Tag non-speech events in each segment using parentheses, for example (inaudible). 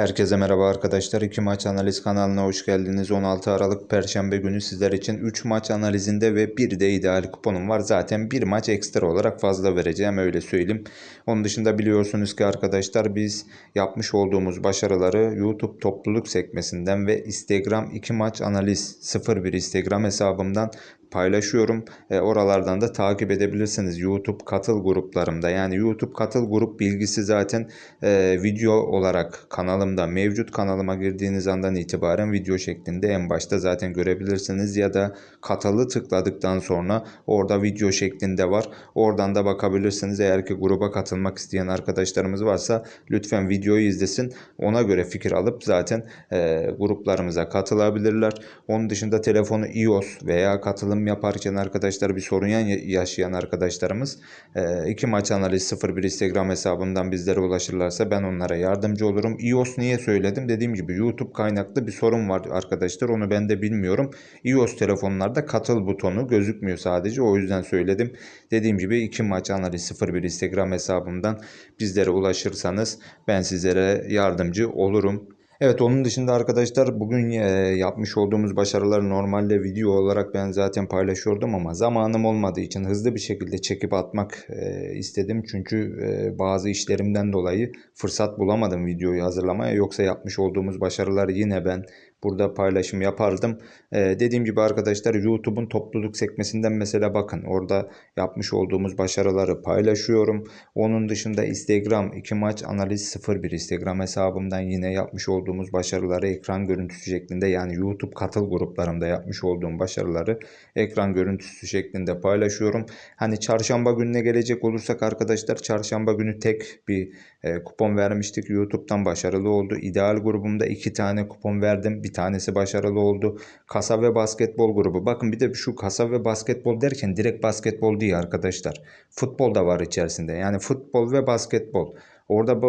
Herkese merhaba arkadaşlar. 2 maç analiz kanalına hoş geldiniz. 16 Aralık Perşembe günü sizler için 3 maç analizinde ve bir de ideal kuponum var. Zaten bir maç ekstra olarak fazla vereceğim öyle söyleyeyim. Onun dışında biliyorsunuz ki arkadaşlar biz yapmış olduğumuz başarıları YouTube topluluk sekmesinden ve Instagram 2 maç analiz 01 Instagram hesabımdan paylaşıyorum. E, oralardan da takip edebilirsiniz. YouTube katıl gruplarımda. Yani YouTube katıl grup bilgisi zaten e, video olarak kanalımda mevcut. Kanalıma girdiğiniz andan itibaren video şeklinde en başta zaten görebilirsiniz. Ya da katılı tıkladıktan sonra orada video şeklinde var. Oradan da bakabilirsiniz. Eğer ki gruba katılmak isteyen arkadaşlarımız varsa lütfen videoyu izlesin. Ona göre fikir alıp zaten e, gruplarımıza katılabilirler. Onun dışında telefonu iOS veya katılım yaparken arkadaşlar bir sorun yaşayan arkadaşlarımız e, iki maç analiz 01 Instagram hesabından bizlere ulaşırlarsa ben onlara yardımcı olurum. iOS niye söyledim? Dediğim gibi YouTube kaynaklı bir sorun var arkadaşlar. Onu ben de bilmiyorum. iOS telefonlarda katıl butonu gözükmüyor sadece. O yüzden söyledim. Dediğim gibi iki maç analiz 01 Instagram hesabımdan bizlere ulaşırsanız ben sizlere yardımcı olurum. Evet onun dışında arkadaşlar bugün e, yapmış olduğumuz başarıları normalde video olarak ben zaten paylaşıyordum ama zamanım olmadığı için hızlı bir şekilde çekip atmak e, istedim. Çünkü e, bazı işlerimden dolayı fırsat bulamadım videoyu hazırlamaya. Yoksa yapmış olduğumuz başarıları yine ben burada paylaşım yapardım. Ee, dediğim gibi arkadaşlar YouTube'un topluluk sekmesinden mesela bakın orada yapmış olduğumuz başarıları paylaşıyorum. Onun dışında Instagram 2 maç analiz 01 Instagram hesabımdan yine yapmış olduğumuz başarıları ekran görüntüsü şeklinde yani YouTube katıl gruplarımda yapmış olduğum başarıları ekran görüntüsü şeklinde paylaşıyorum. Hani çarşamba gününe gelecek olursak arkadaşlar çarşamba günü tek bir e, kupon vermiştik. YouTube'dan başarılı oldu. İdeal grubumda iki tane kupon verdim. Bir tanesi başarılı oldu. Kasa ve basketbol grubu. Bakın bir de şu kasa ve basketbol derken direkt basketbol değil arkadaşlar. Futbol da var içerisinde. Yani futbol ve basketbol. Orada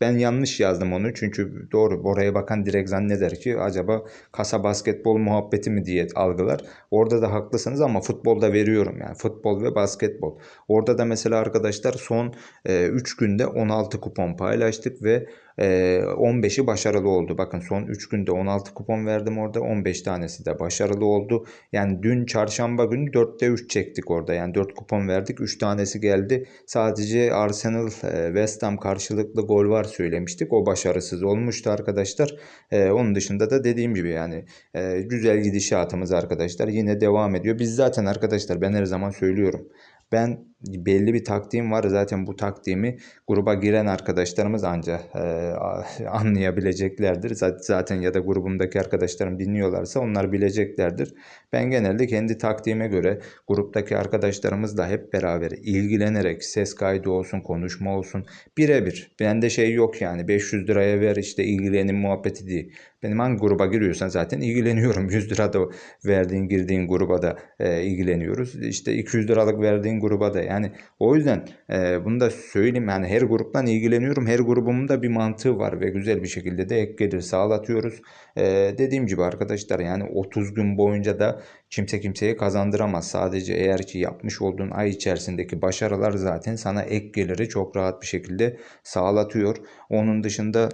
ben yanlış yazdım onu çünkü doğru oraya bakan direkt zanneder ki acaba kasa basketbol muhabbeti mi diye algılar. Orada da haklısınız ama futbolda veriyorum yani futbol ve basketbol. Orada da mesela arkadaşlar son 3 e, günde 16 kupon paylaştık ve 15'i ee, başarılı oldu. Bakın son 3 günde 16 kupon verdim orada. 15 tanesi de başarılı oldu. Yani dün çarşamba günü 4'te 3 çektik orada. Yani 4 kupon verdik. 3 tanesi geldi. Sadece Arsenal West Ham karşılıklı gol var söylemiştik. O başarısız olmuştu arkadaşlar. Onun dışında da dediğim gibi yani güzel gidişatımız arkadaşlar yine devam ediyor. Biz zaten arkadaşlar ben her zaman söylüyorum. Ben belli bir taktiğim var. Zaten bu taktiğimi gruba giren arkadaşlarımız anca e, (laughs) anlayabileceklerdir. Zaten ya da grubumdaki arkadaşlarım dinliyorlarsa onlar bileceklerdir. Ben genelde kendi taktiğime göre gruptaki arkadaşlarımızla hep beraber ilgilenerek ses kaydı olsun, konuşma olsun birebir. Bende şey yok yani 500 liraya ver işte ilgilenin muhabbeti değil. Benim hangi gruba giriyorsan zaten ilgileniyorum. (laughs) 100 lira da verdiğin girdiğin gruba da e, ilgileniyoruz. İşte 200 liralık verdiğin gruba da yani o yüzden e, bunu da söyleyeyim yani her gruptan ilgileniyorum. Her grubumun da bir mantığı var ve güzel bir şekilde de ek gelir sağlatıyoruz. E, dediğim gibi arkadaşlar yani 30 gün boyunca da kimse kimseye kazandıramaz. Sadece eğer ki yapmış olduğun ay içerisindeki başarılar zaten sana ek geliri çok rahat bir şekilde sağlatıyor. Onun dışında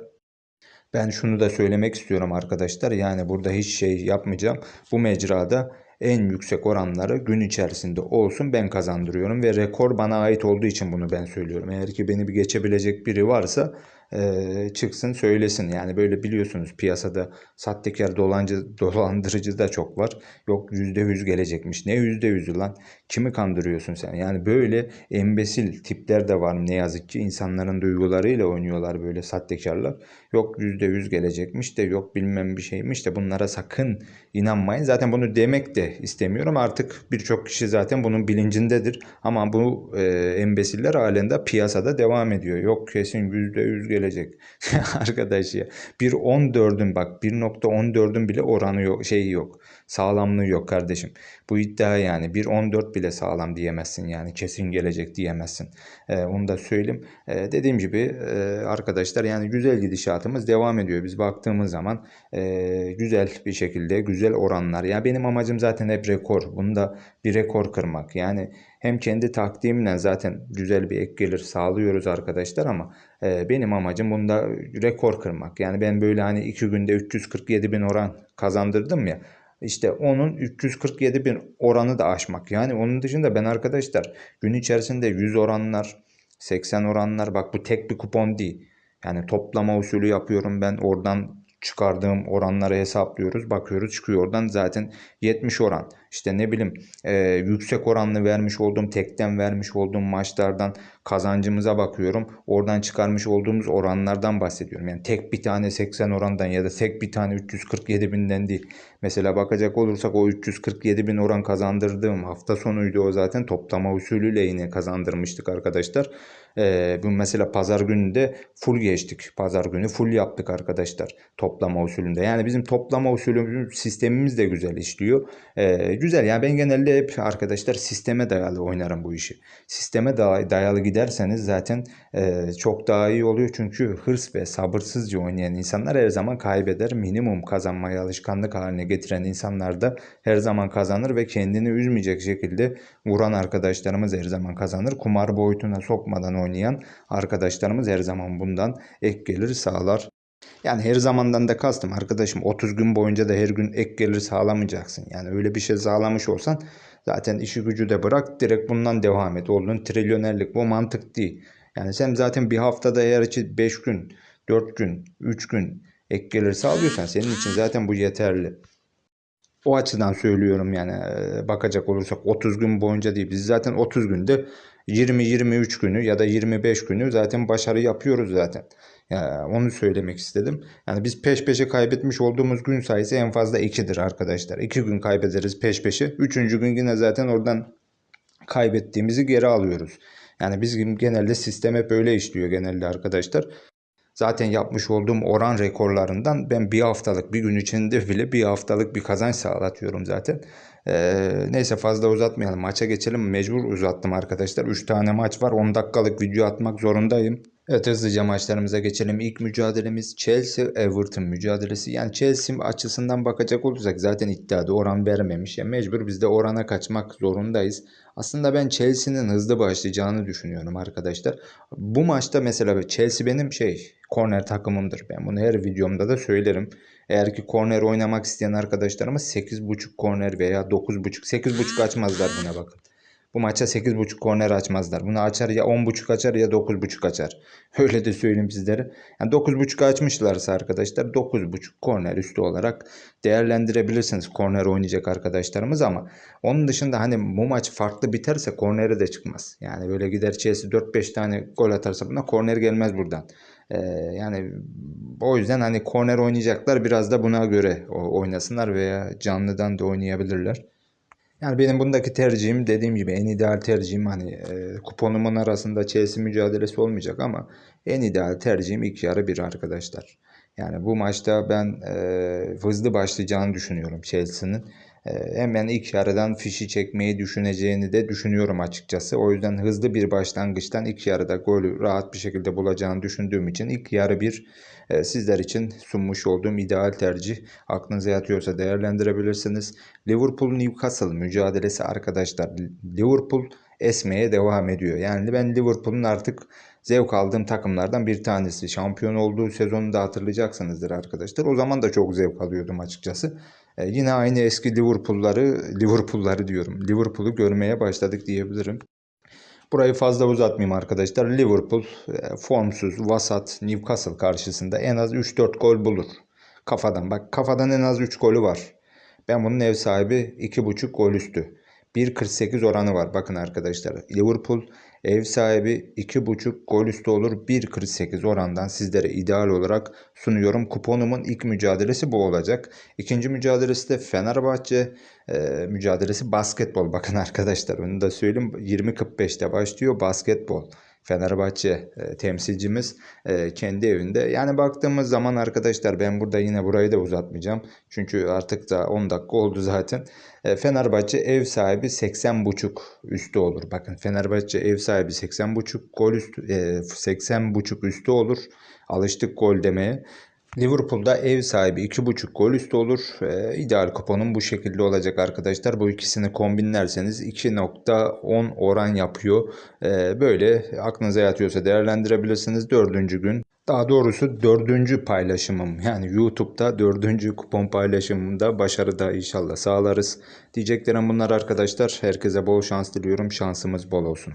ben şunu da söylemek istiyorum arkadaşlar. Yani burada hiç şey yapmayacağım. Bu mecrada en yüksek oranları gün içerisinde olsun ben kazandırıyorum ve rekor bana ait olduğu için bunu ben söylüyorum. Eğer ki beni bir geçebilecek biri varsa e, çıksın söylesin. Yani böyle biliyorsunuz piyasada sahtekar dolancı, dolandırıcı da çok var. Yok %100 gelecekmiş. Ne %100'ü lan? Kimi kandırıyorsun sen? Yani böyle embesil tipler de var ne yazık ki. insanların duygularıyla oynuyorlar böyle sahtekarlar. Yok %100 gelecekmiş de yok bilmem bir şeymiş de bunlara sakın inanmayın. Zaten bunu demek de istemiyorum. Artık birçok kişi zaten bunun bilincindedir. Ama bu e, embesiller halinde piyasada devam ediyor. Yok kesin %100 gelecek. (laughs) Arkadaş ya. 1.14'ün bak 1.14'ün bile oranı yok, şeyi yok. Sağlamlığı yok kardeşim. Bu iddia yani 1.14 bile sağlam diyemezsin yani kesin gelecek diyemezsin. E, onu da söyleyeyim. E, dediğim gibi e, arkadaşlar yani güzel gidişatımız devam ediyor. Biz baktığımız zaman e, güzel bir şekilde güzel oranlar. Ya benim amacım zaten hep rekor. Bunu da bir rekor kırmak. Yani hem kendi taktiğimle zaten güzel bir ek gelir sağlıyoruz arkadaşlar ama e, benim amacım bunda rekor kırmak. Yani ben böyle hani 2 günde 347 bin oran kazandırdım ya. İşte onun 347 bin oranı da aşmak. Yani onun dışında ben arkadaşlar gün içerisinde 100 oranlar, 80 oranlar bak bu tek bir kupon değil. Yani toplama usulü yapıyorum ben oradan çıkardığım oranları hesaplıyoruz. Bakıyoruz çıkıyor oradan zaten 70 oran. İşte ne bileyim e, yüksek oranlı vermiş olduğum tekten vermiş olduğum maçlardan kazancımıza bakıyorum. Oradan çıkarmış olduğumuz oranlardan bahsediyorum. Yani tek bir tane 80 orandan ya da tek bir tane 347 binden değil. Mesela bakacak olursak o 347 bin oran kazandırdığım hafta sonuydu o zaten toplama usulüyle yine kazandırmıştık arkadaşlar. Ee, bu mesela pazar günü de full geçtik. Pazar günü full yaptık arkadaşlar toplama usulünde. Yani bizim toplama usulü sistemimiz de güzel işliyor. Ee, güzel yani ben genelde hep arkadaşlar sisteme dayalı oynarım bu işi. Sisteme da- dayalı giderseniz zaten e, çok daha iyi oluyor. Çünkü hırs ve sabırsızca oynayan insanlar her zaman kaybeder. Minimum kazanmayı alışkanlık haline getiren insanlar da her zaman kazanır ve kendini üzmeyecek şekilde vuran arkadaşlarımız her zaman kazanır. Kumar boyutuna sokmadan oynayan arkadaşlarımız her zaman bundan ek gelir sağlar. Yani her zamandan da kastım arkadaşım 30 gün boyunca da her gün ek gelir sağlamayacaksın. Yani öyle bir şey sağlamış olsan zaten işi gücü de bırak direkt bundan devam et. Oldun trilyonerlik bu mantık değil. Yani sen zaten bir haftada eğer için 5 gün, 4 gün, 3 gün ek gelir sağlıyorsan senin için zaten bu yeterli. O açıdan söylüyorum yani bakacak olursak 30 gün boyunca değil. Biz zaten 30 günde 20-23 günü ya da 25 günü zaten başarı yapıyoruz zaten. Ya onu söylemek istedim. Yani biz peş peşe kaybetmiş olduğumuz gün sayısı en fazla 2'dir arkadaşlar. 2 gün kaybederiz peş peşe. 3. gün yine zaten oradan kaybettiğimizi geri alıyoruz. Yani bizim genelde sistem hep öyle işliyor genelde arkadaşlar. Zaten yapmış olduğum oran rekorlarından ben bir haftalık bir gün içinde bile bir haftalık bir kazanç sağlatıyorum zaten. Ee, neyse fazla uzatmayalım. Maça geçelim. Mecbur uzattım arkadaşlar. 3 tane maç var. 10 dakikalık video atmak zorundayım. Evet hızlıca maçlarımıza geçelim. İlk mücadelemiz Chelsea-Everton mücadelesi. Yani Chelsea açısından bakacak olursak zaten iddiada oran vermemiş. Yani mecbur biz de orana kaçmak zorundayız. Aslında ben Chelsea'nin hızlı başlayacağını düşünüyorum arkadaşlar. Bu maçta mesela Chelsea benim şey korner takımımdır. Ben bunu her videomda da söylerim. Eğer ki korner oynamak isteyen arkadaşlarımız 8.5 korner veya 9.5 8.5 açmazlar buna bakın. Bu maça 8.5 korner açmazlar. Bunu açar ya 10.5 açar ya 9.5 açar. (laughs) Öyle de söyleyeyim sizlere. Yani 9.5 açmışlarsa arkadaşlar 9.5 korner üstü olarak değerlendirebilirsiniz korner oynayacak arkadaşlarımız ama onun dışında hani bu maç farklı biterse korneri de çıkmaz. Yani böyle gider Chelsea 4-5 tane gol atarsa buna korner gelmez buradan. Ee, yani o yüzden hani korner oynayacaklar biraz da buna göre oynasınlar veya canlıdan da oynayabilirler. Yani benim bundaki tercihim dediğim gibi en ideal tercihim hani e, kuponumun arasında Chelsea mücadelesi olmayacak ama en ideal tercihim ilk yarı bir arkadaşlar. Yani bu maçta ben e, hızlı başlayacağını düşünüyorum Chelsea'nin. E, hemen ilk yarıdan fişi çekmeyi düşüneceğini de düşünüyorum açıkçası. O yüzden hızlı bir başlangıçtan ilk yarıda golü rahat bir şekilde bulacağını düşündüğüm için ilk yarı bir e, sizler için sunmuş olduğum ideal tercih. Aklınıza yatıyorsa değerlendirebilirsiniz. Liverpool Newcastle mücadelesi arkadaşlar. Liverpool esmeye devam ediyor. Yani ben Liverpool'un artık zevk aldığım takımlardan bir tanesi. Şampiyon olduğu sezonu da hatırlayacaksınızdır arkadaşlar. O zaman da çok zevk alıyordum açıkçası. E, yine aynı eski Liverpool'ları, Liverpool'ları diyorum. Liverpool'u görmeye başladık diyebilirim. Burayı fazla uzatmayayım arkadaşlar. Liverpool e, formsuz, vasat Newcastle karşısında en az 3-4 gol bulur. Kafadan bak kafadan en az 3 golü var. Ben bunun ev sahibi 2.5 gol üstü. 1.48 oranı var. Bakın arkadaşlar. Liverpool ev sahibi 2.5 gol üstü olur. 1.48 orandan sizlere ideal olarak sunuyorum. Kuponumun ilk mücadelesi bu olacak. İkinci mücadelesi de Fenerbahçe e, mücadelesi basketbol. Bakın arkadaşlar onu da söyleyeyim. 20.45'te başlıyor basketbol. Fenerbahçe e, temsilcimiz e, kendi evinde. Yani baktığımız zaman arkadaşlar ben burada yine burayı da uzatmayacağım. Çünkü artık da 10 dakika oldu zaten. E, Fenerbahçe ev sahibi 80.5 üstü olur. Bakın Fenerbahçe ev sahibi 80.5 gol üstü e, 80.5 üstü olur. Alıştık gol demeye. Liverpool'da ev sahibi 2.5 gol üstü olur. Ee, ideal kuponum bu şekilde olacak arkadaşlar. Bu ikisini kombinlerseniz 2.10 oran yapıyor. Ee, böyle aklınıza yatıyorsa değerlendirebilirsiniz. Dördüncü gün daha doğrusu dördüncü paylaşımım yani YouTube'da dördüncü kupon paylaşımımda başarı da inşallah sağlarız. Diyeceklerim bunlar arkadaşlar. Herkese bol şans diliyorum. Şansımız bol olsun.